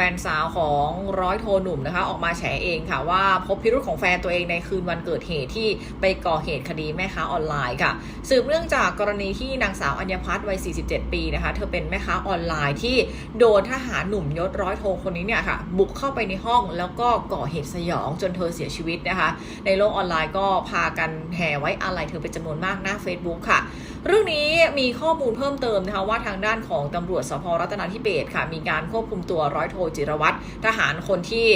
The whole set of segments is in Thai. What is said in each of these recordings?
ฟนสาวของร้อยโทหนุ่มนะคะ ออกมาแฉเองค่ะว่าพบพิรุธของแฟนตัวเองในคืนวันเกิดเหตุที่ไปก่อเหตุคดีแม่ค้าออนไลน์ค่ะ สืบเนื่องจากกรณีที่นางสาวอัญญพัฒน์วัย 47 ปีนะคะ เธอเป็นแม่ค้าออนไลน์ที่โดนทหารหนุ่มยศร้อยโทคนนี้เนี่ยค่ะ บุกเข้าไปในห้องแล้วก็ก่อเหตุสยองจนเธอเสียชีวิตนะคะ ในโลกออนไลน์ก็พากันแห่ไว้อาลัยเธอเป็นจำนวนมากหน้า Facebook ค่ะ เรื่องนี้มีข้อมูลเพิ่มเติมนะคะว่าทางด้านของตำรวจสพรัตนาธิเบศค่ะมีการควบคุมตัวร้อยโทจิรวัตรทหารคนที่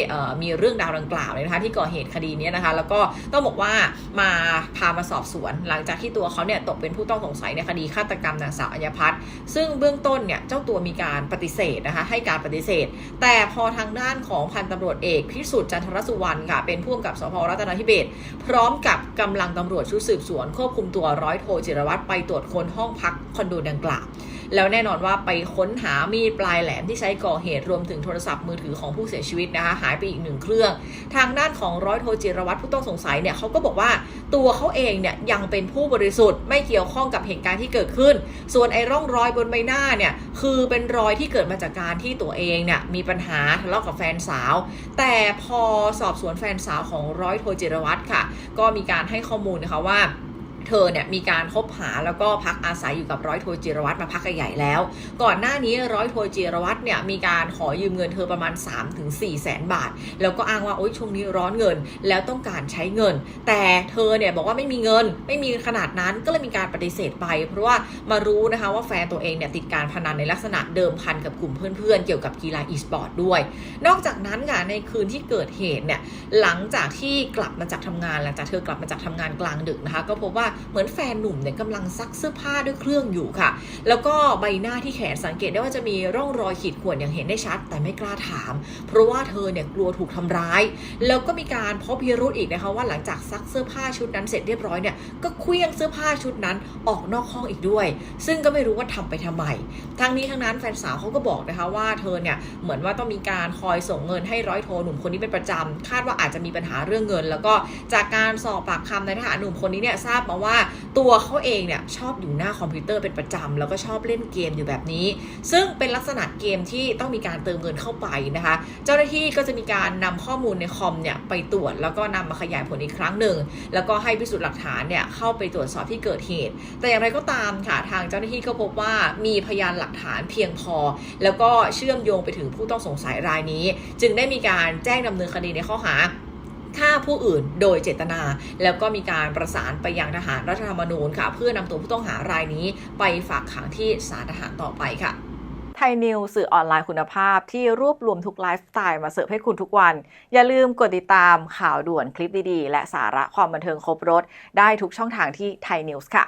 มีเรื่องราวดังกล่าวเลยนะคะที่ก่อเหตุคดีนี้นะคะ แล้วก็ต้องบอกว่ามาพามาสอบสวน หลังจากที่ตัวเขาเนี่ยตกเป็นผู้ต้องสงสัยในคดีฆาตกรรมนางสาวอัญพัฒน์ซึ่งเบื้องต้นเนี่ยเจ้าตัวมีการปฏิเสธนะคะให้การปฏิเสธ แต่พอทางด้านของพันตำรวจเอกพิสุทธิ์จันทรสุวรรณค่ะเป็นผู้กำกับสพรัตนาธิเบศพร้อมกับกำลังตำรวจชุดสืบสวนควบคุมตัวร้อยโทจิรวัตรไปตรวจค้นห้องพักคอนโดดังกล่าว แล้วแน่นอนว่าไปค้นหามีดปลายแหลมที่ใช้ก่อเหตุรวมถึงโทรศัพท์มือถือของผู้เสียชีวิตนะคะหายไปอีกหนึ่งเครื่อง ทางด้านของร้อยโทจิรวัตรผู้ต้องสงสัยเนี่ยเขาก็บอกว่าตัวเขาเองเนี่ยยังเป็นผู้บริสุทธิ์ไม่เกี่ยวข้องกับเหตุการณ์ที่เกิดขึ้น ส่วนไอ้ร่องรอยบนใบหน้าเนี่ยคือเป็นรอยที่เกิดมาจากการที่ตัวเองเนี่ยมีปัญหาทะเลาะกับแฟนสาว แต่พอสอบสวนแฟนสาวของร้อยโทจิรวัตรค่ะ ก็มีการให้ข้อมูลนะคะว่า เธอเนี่ยมีการคบหาแล้วก็พักอาศัยอยู่กับร้อยโทจิรวัตรมาพักใหญ่แล้ว ก่อนหน้านี้ร้อยโทจิรวัตรเนี่ยมีการขอยืมเงินเธอประมาณ 3-4แสนบาท แล้วก็อ้างว่าโอ๊ยช่วงนี้ร้อนเงิน แล้วต้องการใช้เงิน แต่เธอเนี่ยบอกว่าไม่มีเงินไม่มีขนาดนั้นก็เลยมีการปฏิเสธไป เพราะว่ามารู้นะคะว่าแฟนตัวเองเนี่ยติดการพนันในลักษณะเดิมพันกับกลุ่มเพื่อนๆเกี่ยวกับกีฬาอีสปอร์ตด้วย นอกจากนั้นค่ะในคืนที่เกิดเหตุเนี่ยหลังจากที่กลับมาจากทำงานหลังจากเธอกลับมาจากทำงานกลางดึกนะคะก็พบว่าเหมือนแฟนหนุ่มเนี่ยกำลังซักเสื้อผ้าด้วยเครื่องอยู่ค่ะ แล้วก็ใบหน้าที่แขนสังเกตได้ว่าจะมีร่องรอยขีดข่วนอย่างเห็นได้ชัด แต่ไม่กล้าถาม เพราะว่าเธอเนี่ยกลัวถูกทำร้าย แล้วก็มีการพบพิรุธอีกนะคะว่าหลังจากซักเสื้อผ้าชุดนั้นเสร็จเรียบร้อยเนี่ยก็เคลี้ยงเสื้อผ้าชุดนั้นออกนอกห้องอีกด้วย ซึ่งก็ไม่รู้ว่าทำไปทำไมทั้งนี้ทั้งนั้นแฟนสาวเขาก็บอกนะคะว่าเธอเนี่ยเหมือนว่าต้องมีการคอยส่งเงินให้ร้อยโทหนุ่มคนนี้เป็นประจำคาดว่าอาจจะมีปัญหาเรื่องเงิน แล้วก็จากการสอบปากคำในทหารหนุ่มคนนี้เนี่ยทราบมาว่าว่าตัวเขาเองเนี่ยชอบอยู่หน้าคอมพิวเตอร์เป็นประจำแล้วก็ชอบเล่นเกมอยู่แบบนี้ ซึ่งเป็นลักษณะเกมที่ต้องมีการเติมเงินเข้าไปนะคะ เจ้าหน้าที่ก็จะมีการนำข้อมูลในคอมเนี่ยไปตรวจแล้วก็นำมาขยายผลอีกครั้งหนึ่ง แล้วก็ให้พิสูจน์หลักฐานเนี่ยเข้าไปตรวจสอบที่เกิดเหตุ แต่อย่างไรก็ตามค่ะทางเจ้าหน้าที่ก็พบว่ามีพยานหลักฐานเพียงพอ แล้วก็เชื่อมโยงไปถึงผู้ต้องสงสัยรายนี้ จึงได้มีการแจ้งดำเนินคดีในข้อหา ฆ่าผู้อื่นโดยเจตนา แล้วก็มีการประสานไปยังทหารรัฐธรรมนูญค่ะ เพื่อนำตัวผู้ต้องหารายนี้ไปฝากขังที่ศาลทหารต่อไปค่ะไทยนิวสื่อออนไลน์คุณภาพที่รวบรวมทุกไลฟ์สไตล์มาเสิร์ฟให้คุณทุกวัน อย่าลืมกดติดตามข่าวด่วนคลิปดีๆ และสาระความบันเทิงครบรถ ได้ทุกช่องทางที่ไทยนิวส์ค่ะ